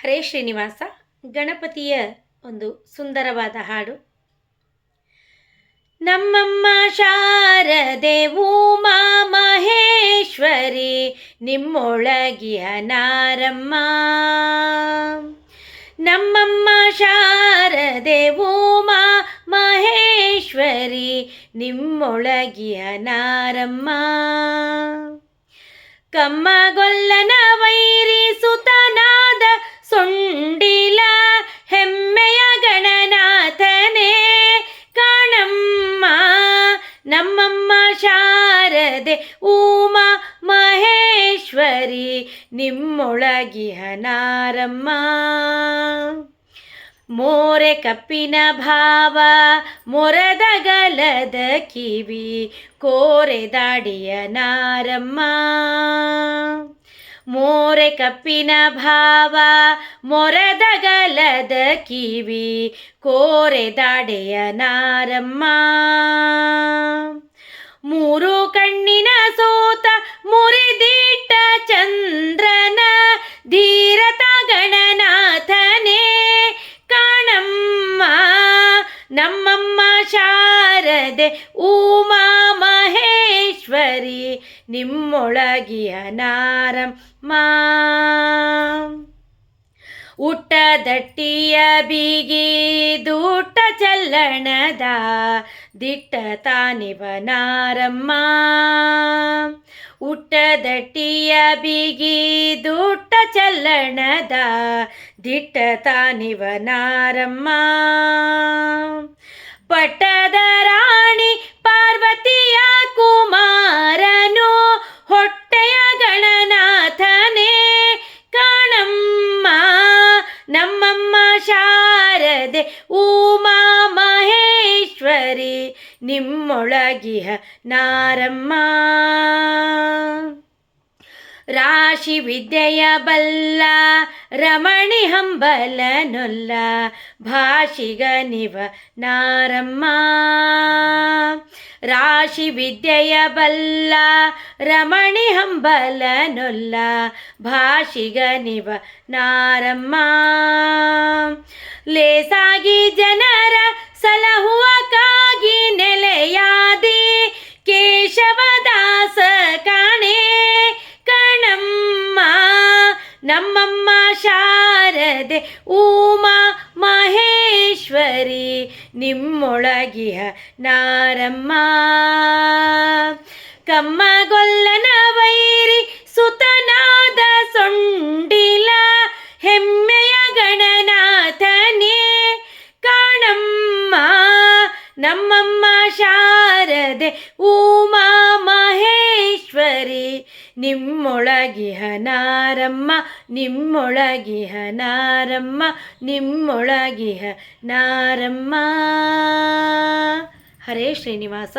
ಹರೇ ಶ್ರೀನಿವಾಸ, ಗಣಪತಿಯ ಒಂದು ಸುಂದರವಾದ ಹಾಡು. ನಮ್ಮಮ್ಮ ಶಾರದೆ ಉಮಾ ಮಹೇಶ್ವರಿ ನಿಮ್ಮೊಳಗಿಯ ನಾರಮ್ಮ. ನಮ್ಮಮ್ಮ ಶಾರದೆ ಉಮಾ ಮಹೇಶ್ವರಿ ನಿಮ್ಮೊಳಗಿಯ ನಾರಮ್ಮ. ಕಮ್ಮಗೊಲ್ಲನ ಸೊಂಡಿಲ ಹೆಮ್ಮೆಯ ಗಣನಾಥನೇ ಕಾಣಮ್ಮ, ನಮ್ಮಮ್ಮ ಶಾರದೆ ಉಮಾ ಮಹೇಶ್ವರಿ ನಿಮ್ಮೊಳಗಿಯ ನಾರಮ್ಮ. ಮೋರೆ ಕಪ್ಪಿನ ಭಾವ ಮೊರದಗಲದ ಕಿವಿ, ಕೋರೆ ದಾಡಿಯ ನಾರಮ್ಮ. ಮೋರೆ ಕಪ್ಪಿನ ಭಾವ ಮೊರದಗಲದ ಕಿವಿ, ಕೋರೆ ದಾಡೆಯ ನಾರಮ್ಮ. ಮೂರು ಕಣ್ಣಿನ ಸೋತ ಮುರಿದಿಟ್ಟ ಚಂದ್ರನ, ಧೀರತ ಗಣನಾಥನೇ ಕಾಣಮ್ಮ. ನಮ್ಮಮ್ಮ ಶಾರದೆ ಉಮಾ ಮಹೇಶ್ವರಿ ನಿಮ್ಮೊಳಗಿಯ ನಾರಮ್ಮ ಉಟ್ಟದಟ್ಟಿಯ ಬಿಗಿ, ದೂಟ ಚಲ್ಲಣದ, ದಿಟ್ಟ ತಾನಿವ ನಾರಮ್ಮ ಉಟ್ಟದಟ್ಟಿಯ ಬಿಗಿ, ದೂಟ ಚಲ್ಲಣದ, ದಿಟ್ಟ ತಾನಿವ ನಾರಮ್ಮ ರಾಣಿ ಪಾರ್ವತಿಯ ಕುಮಾರನು ಹೊಟ್ಟೆಯ ಗಣನಾಥನೇ. ಕಾಣಮ್ಮ ನಮ್ಮಮ್ಮ ಶಾರದೆ ಉಮಾ ಮಹೇಶ್ವರಿ ನಿಮ್ಮೊಳಗಿಯ ನಾರಮ್ಮ. ರಾಶಿ ವಿದ್ಯೆಯ ಬಲ್ಲ, ರಮಣಿ ಹಂಬಲನೊಲ್ಲ ಭಾಷಿಗ ನಿವ ನಾರಮ್ಮ. ರಾಶಿ ವಿದ್ಯೆಯ ಬಲ್ಲ, ರಮಣಿ ಹಂಬಲನೊಲ್ಲ ಭಾಷಿಗ ನಿವ ನಾರಮ್ಮ. ಲೇಸಾಗಿ ಜನರ ಸಲಹುವ ಕಾಗಿ ನೆಲೆಯಾದಿ ಕೇಶವದಾಸ ಕಾಣೆ ನಮ್ಮಮ್ಮ ಶಾರದೆ ಉಮಾ ಮಹೇಶ್ವರಿ ನಿಮ್ಮೊಳಗಿಯ ನಾರಮ್ಮ. ಕಮ್ಮಗೊಲ್ಲನ ವೈರಿ ಸುತನಾದ ಸೊಂಡಿಲ, ಹೆಮ್ಮೆಯ ಗಣನಾಥನೇ ಕಾಣಮ್ಮ. ನಮ್ಮಮ್ಮ ಶಾರದೆ ಉಮಾ ಮಹೇಶ್ವರಿ ನಿಮ್ಮೊಳಗಿಹ ನಾರಮ್ಮ ನಿಮ್ಮೊಳಗಿಹ ನಾರಮ್ಮ ನಿಮ್ಮೊಳಗಿಹ ನಾರಮ್ಮ ಹರೇ ಶ್ರೀನಿವಾಸ.